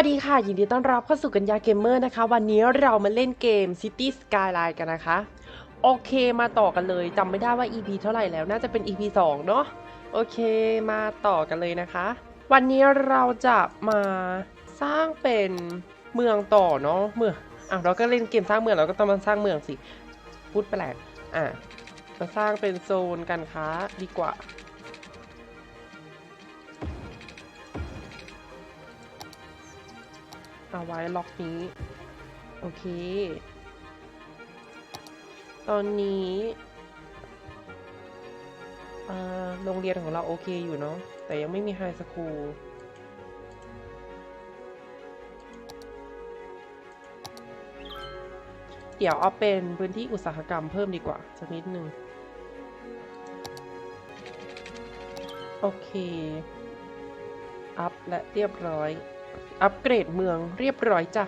วัสดีค่ะ ยินดีต้อนรับเข้าสู่กัญญาเกมเมอร์นะคะ วันนี้เรามาเล่นเกม City Skyline กันนะคะ โอเคมาต่อกันเลยจำไม่ได้ว่า EP เท่าไหร่แล้วน่าจะเป็น EP 2 เนาะโอเคมาต่อกันเลยนะคะ วันนี้เราจะมาสร้างเป็นเมืองต่อเนาะเมืองอะเราก็เล่นเกมสร้างเมืองเราก็ต้องมาสร้างเมืองสิพูดแปลกอะมาสร้างเป็นโซนการค้าดีกว่า เอาไว้ล็อกนี้ โอเค ตอนนี้โรงเรียนของเราโอเคอยู่เนาะแต่ยังไม่มีไฮสคูลเดี๋ยวเอาเป็นพื้นที่อุตสาหกรรมเพิ่มดีกว่าสักนิดนึงโอเค อัพและเรียบร้อย อัปเกรดเมืองเรียบร้อยจ้ะ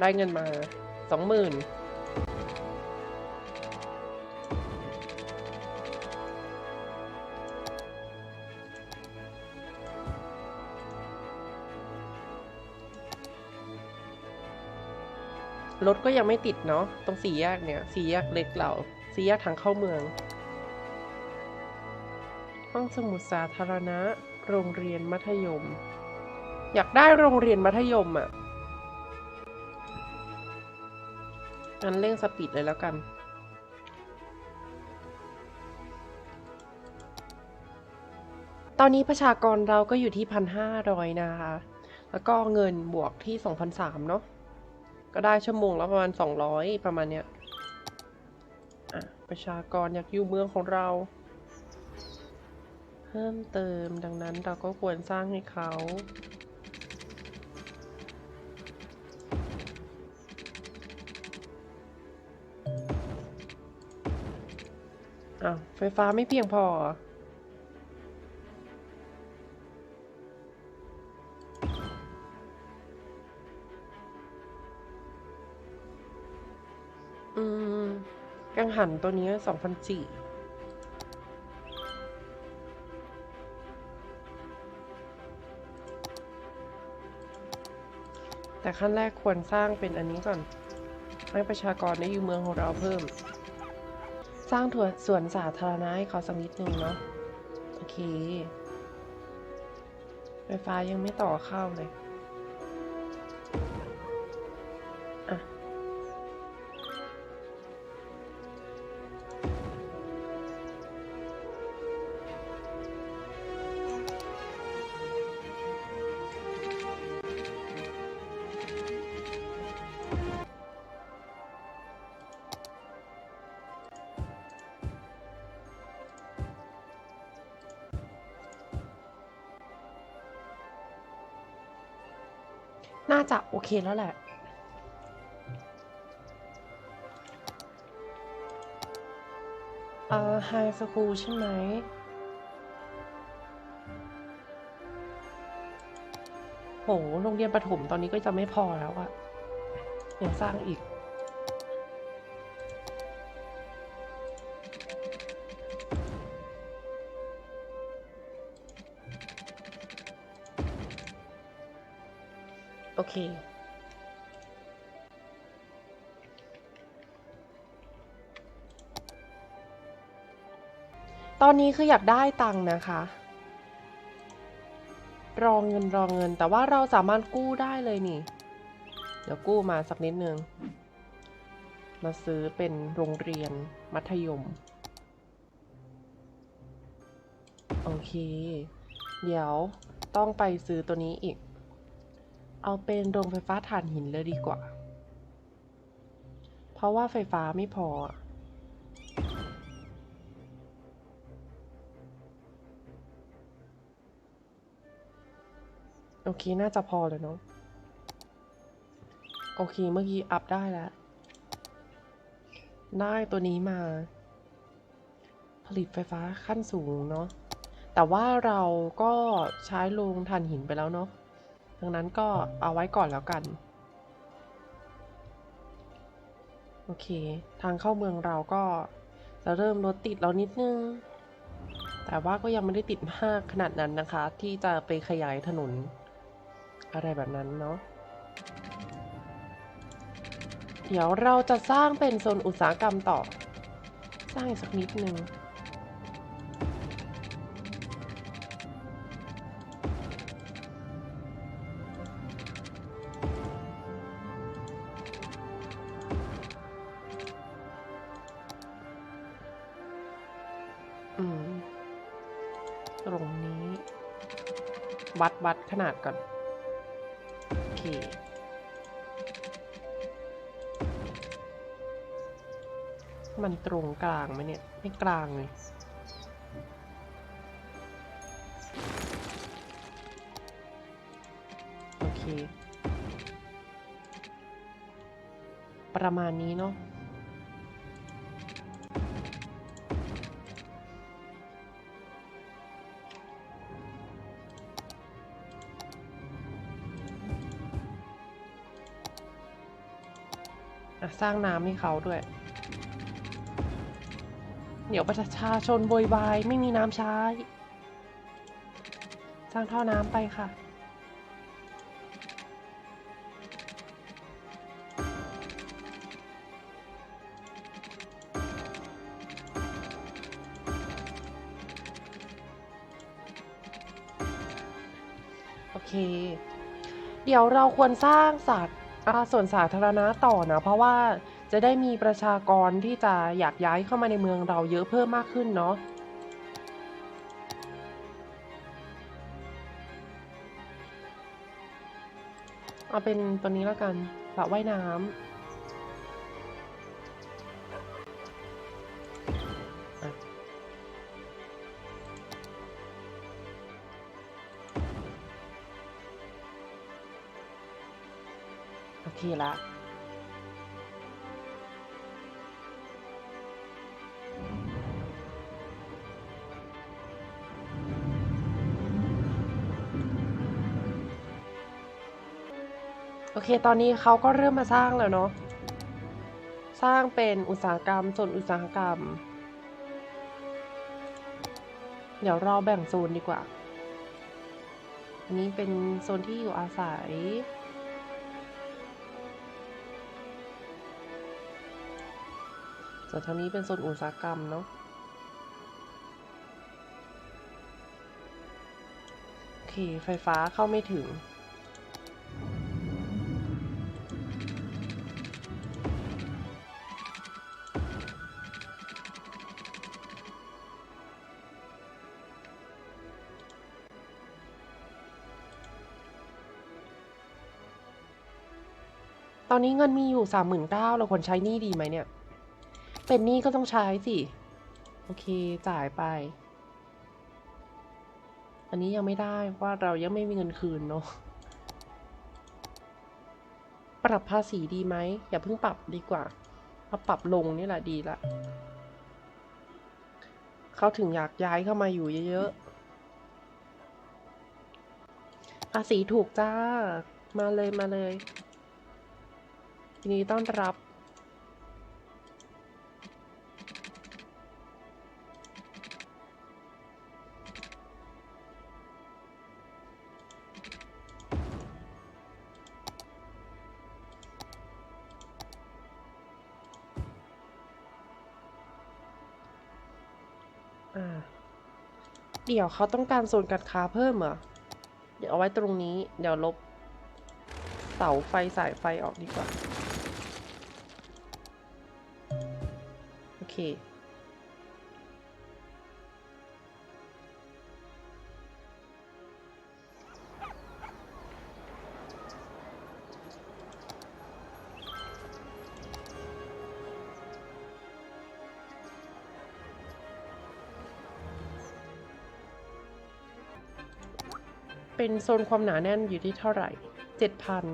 ได้เงินมาสองหมื่นรถก็ยังไม่ติดเนาะตรงสี่แยกเนี่ยสี่แยกเล็กเราสี่แยกทางเข้าเมือง ห้องสมุดสาธารณะ โรงเรียนมัธยม อยากได้โรงเรียนมัธยมอะ่ะงั้นเร่งสปีดเลยแล้วกัน ตอนนี้ประชากรเราก็อยู่ที่พันห้าร้อยนะคะ แล้วก็เงินบวกที่สองพันสามเนาะ ก็ได้ชั่วโมงและประมาณสองร้อยประมาณเนี้ยประชากรอยากอยู่เมืองของเรา เพิ่มเติมดังนั้นเราก็ควรสร้างให้เขา อ้าวไฟฟ้าไม่เพียงพอ อืม กังหันตัวนี้สองพันสี่แต่ขั้นแรกควรสร้างเป็นอันนี้ก่อน ให้ประชากรได้อยู่เมืองของเราเพิ่ม สร้างถั่วสวนสาธารณะให้เขาสักนิดนึงเนาะโอเค ไฟฟ้ายังไม่ต่อเข้าเลย น่าจะโอเคแล้วแหละ เอ่อไฮสคูลใช่ไหมโห โรงเรียนประถมตอนนี้ก็จะไม่พอแล้วอะยังสร้างอีก ตอนนี้คืออยากได้ตังค์นะคะ รองเงินรองเงินแต่ว่าเราสามารถกู้ได้เลยนี่ เดี๋ยวกู้มาสักนิดนึง มาซื้อเป็นโรงเรียนมัธยม โอเค เดี๋ยวต้องไปซื้อตัวนี้อีก เอาเป็นโรงไฟฟ้าถ่านหินเลยดีกว่า เพราะว่าไฟฟ้าไม่พอ โอเค น่าจะพอเลยเนาะ โอเค เมื่อกี้อัพได้แล้ว ได้ตัวนี้มา ผลิตไฟฟ้าขั้นสูงเนาะ แต่ว่าเราก็ใช้โรงถ่านหินไปแล้วเนาะ ดังนั้นก็เอาไว้ก่อนแล้วกัน โอเค ทางเข้าเมืองเราก็จะเริ่มรถติดแล้วนิดนึง แต่ว่าก็ยังไม่ได้ติดมากขนาดนั้นนะคะ ที่จะไปขยายถนน อะไรแบบนั้นเนาะเดี๋ยวเราจะสร้างเป็นโซนอุตสาหกรรมต่อ สร้างอีกสักนิดนึง วัดวัดขนาดก่อน โอเค มันตรงกลางไหมเนี่ย ไม่กลางเลยโอเค ประมาณนี้เนาะ สร้างน้ำให้เขาด้วย เดี๋ยวประชาชนโวยวายไม่มีน้ำใช้ สร้างท่อน้ำไปค่ะ โอเค เดี๋ยวเราควรสร้างสัตว์ อ่าส่วนสาธารณะต่อนะเพราะว่าจะได้มีประชากรที่จะอยากย้ายเข้ามาในเมืองเราเยอะเพิ่มมากขึ้นเนาะเอาเป็นตัวนี้แล้วกันสระว่ายน้ำ โอเคละโอเค ตอนนี้เขาก็เริ่มมาสร้างแล้วเนาะ สร้างเป็นอุตสาหกรรมส่วนอุตสาหกรรม เดี๋ยวเราแบ่งโซนดีกว่า อันนี้เป็นโซนที่อยู่อาศัย ส่วนทางนี้เป็นโซนอุตสาหกรรมเนาะโอเค ไฟฟ้าเข้าไม่ถึง ตอนนี้เงินมีอยู่สามหมื่นเก้าเราควรใช้นี้ดีไหมเนี่ย เป็นหนี้ก็ต้องใช้สิ โอเคจ่ายไป อันนี้ยังไม่ได้ว่าเรายังไม่มีเงินคืนเนาะปรับภาษีดีไหมอย่าเพิ่งปรับดีกว่าเอาปรับลงนี่แหละดีละเขาถึงอยากย้ายเข้ามาอยู่เยอะๆภาษีถูกจ้า มาเลยมาเลยยินดีต้อนรับ เดี๋ยวเขาต้องการโซนการค้าเพิ่มเหรอ เดี๋ยวเอาไว้ตรงนี้ เดี๋ยวลบ เสาไฟสายไฟออกดีกว่า โอเค เป็นโซนความหนาแน่นอยู่ที่เท่าไหร่เจ็ดพัน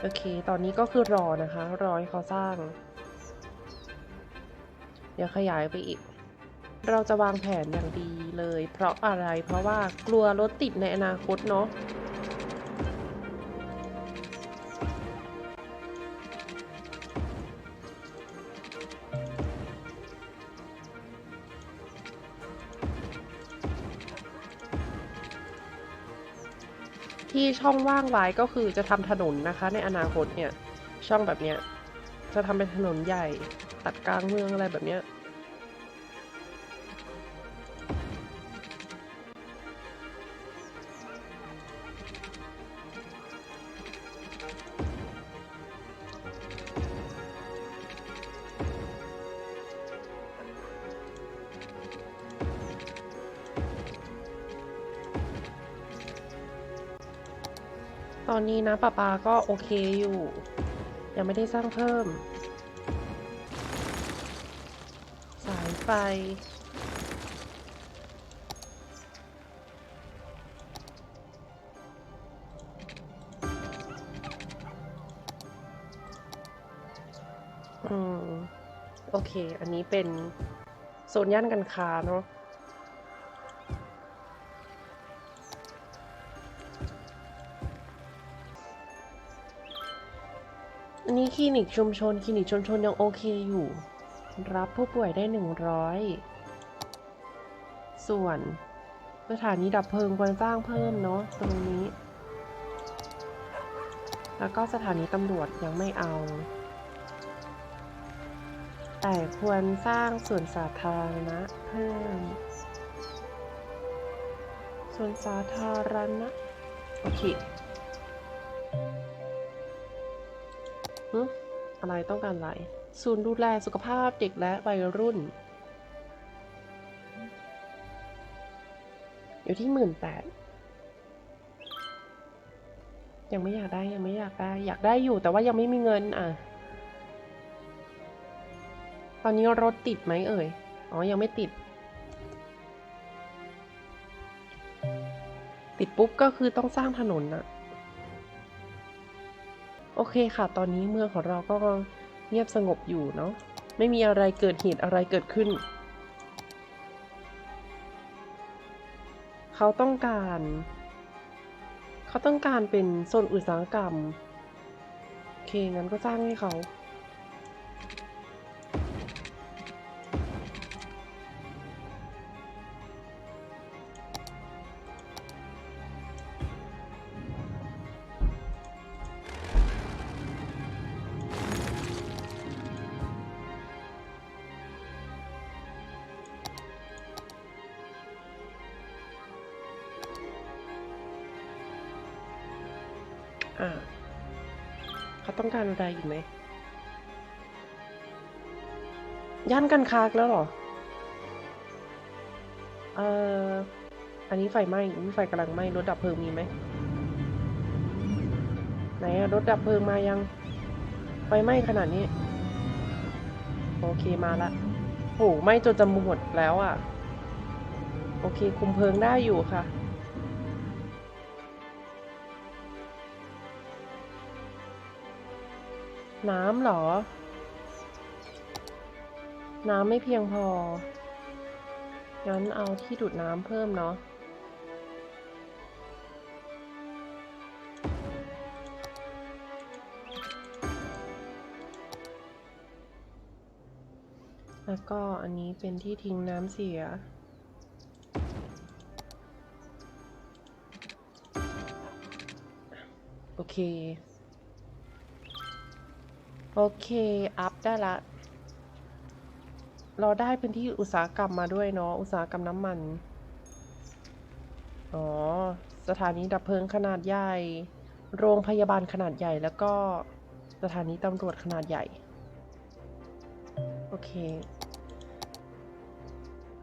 โอเค ตอนนี้ก็คือรอนะคะ รอให้เขาสร้าง เดี๋ยวขยายไปอีก เราจะวางแผนอย่างดีเลย เพราะอะไร เพราะว่ากลัวรถติดในอนาคตเนาะ ที่ช่องว่างไว้ก็คือจะทำถนนนะคะ ในอนาคตเนี่ยช่องแบบเนี้ยจะทำเป็นถนนใหญ่ตัดกลางเมืองอะไรแบบเนี้ย ตอนนี้นะป้าปาก็โอเคอยู่ ยังไม่ได้สร้างเพิ่ม สายไฟ อืม โอเค อันนี้เป็นโซนย่านการค้าเนาะ อันนี้คลินิกชุมชน คลินิกชุมชนยังโอเคอยู่ รับผู้ป่วยได้หนึ่งร้อยส่วน สถานีดับเพลิงควรสร้างเพิ่มเนาะตรงนี้ แล้วก็สถานีตำรวจยังไม่เอา แต่ควรสร้างสวนสาธารณะเพิ่มสวนสาธารณะโอเค อะไรต้องการอะไร ศูนย์ดูแลสุขภาพเด็กและวัยรุ่น อยู่ที่หมื่นแปดยังไม่อยากได้ยังไม่อยากได้ อยากได้อยู่แต่ว่ายังไม่มีเงินอะ ตอนนี้รถติดไหมเอ่ย อ๋อ ยังไม่ติด ติดปุ๊บก็คือต้องสร้างถนนน่ะ โอเคค่ะ ตอนนี้เมืองของเราก็เงียบสงบอยู่เนาะ ไม่มีอะไรเกิดเหตุอะไรเกิดขึ้น เขาต้องการ เขาต้องการเป็นโซนอุตสาหกรรม โอเค งั้นก็สร้างให้เขา อ่าเขาต้องการอะไรอีกไหม ย่านกันคากแล้วเหรอ เอ่อ อันนี้ไฟไหม้อุ๊ยไฟกำลังไหม้ รถดับเพลิงมีไหม ไหนอะรถดับเพลิงมายัง ไฟไหม้ขนาดนี้ โอเคมาละโหไหม้จนจะหมดแล้วอะโอเคคุมเพลิงได้อยู่ค่ะ น้ำเหรอ น้ำไม่เพียงพอ งั้นเอาที่ดูดน้ำเพิ่มเนาะแล้วก็อันนี้เป็นที่ทิ้งน้ำเสีย โอเค โอเค อัพได้ละ เราได้พื้นที่อุตสาหกรรมมาด้วยเนาะ อุตสาหกรรมน้ำมัน อ๋อ สถานีดับเพลิงขนาดใหญ่ โรงพยาบาลขนาดใหญ่ แล้วก็สถานีตำรวจขนาดใหญ่ โอเค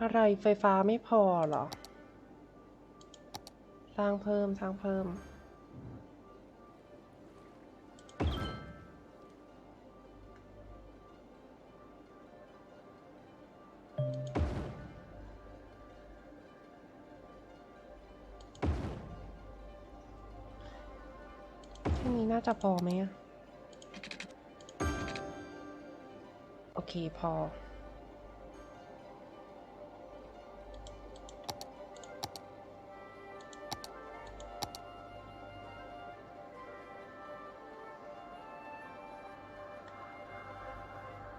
อะไรไฟฟ้าไม่พอเหรอ สร้างเพิ่ม สร้างเพิ่ม แค่นี้น่าจะพอไหมอะโอเคพอ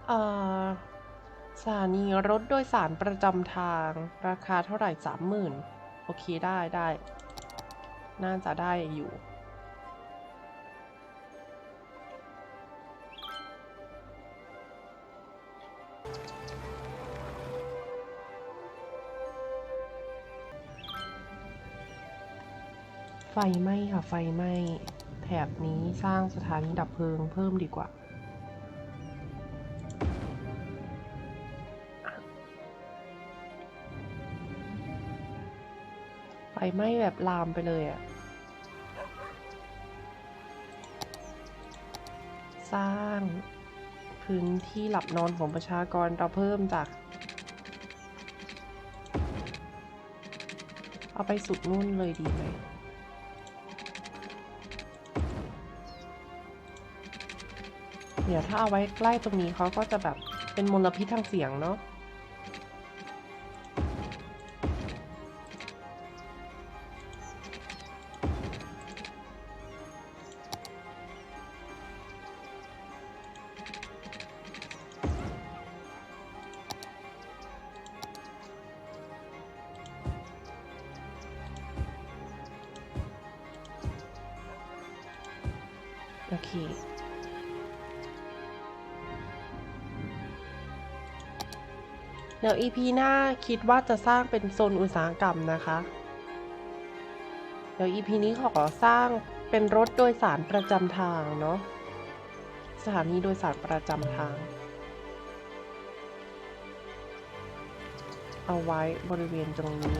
เอ่อสถานีรถโดยสารประจำทางราคาเท่าไหร่สามหมื่นโอเคได้ได้ น่าจะได้อยู่ ไฟไหม้ค่ะ ไฟไหม้แถบนี้สร้างสถานีดับเพลิงเพิ่มดีกว่า ไฟไหม้แบบลามไปเลยอะสร้าง พื้นที่หลับนอนของประชากรเราเพิ่มจาก เอาไปสุดนู่นเลยดีไหมเดี๋ยวถ้าเอาไว้ใกล้ตรงนี้เขาก็จะแบบเป็นมลพิษทางเสียงเนาะ โอเคเดี๋ยว EP หน้าคิดว่าจะสร้างเป็นโซนอุตสาหกรรมนะคะ เดี๋ยว EP นี้ขอสร้างเป็นรถโดยสารประจำทางเนาะ สถานีโดยสารประจำทาง เอาไว้บริเวณตรงนี้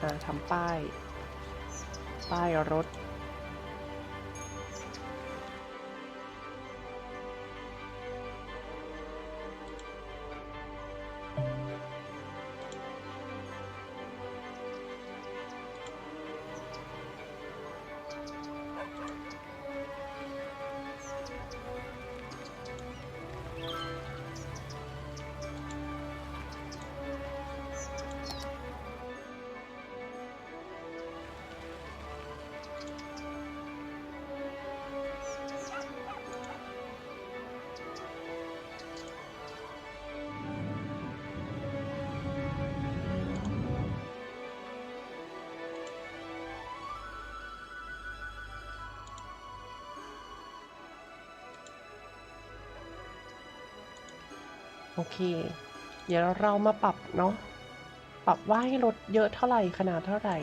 อ่าทำป้าย ป้ายรถ โอเค เดี๋ยวเรามาปรับเนาะ ปรับว่าให้ลดเยอะเท่าไหร่ขนาดเท่าไหร่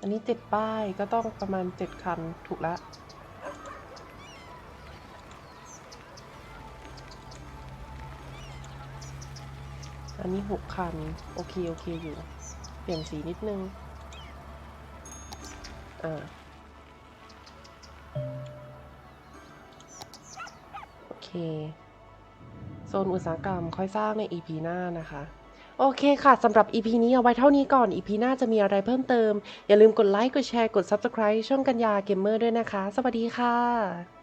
อันนี้เจ็ดป้ายก็ต้องประมาณเจ็ดคันถูกแล้ว อันนี้หกคัน โอเค โอเคอยู่ เปลี่ยนสีนิดนึง อ่า โอเค โซนอุตสาหกรรมค่อยสร้างใน EP หน้านะคะโอเคค่ะ สำหรับ EP นี้เอาไว้เท่านี้ก่อน EP หน้าจะมีอะไรเพิ่มเติม อย่าลืมกดไลค์ กดแชร์ กด Subscribe ช่องกัญญาเกมเมอร์ด้วยนะคะ สวัสดีค่ะ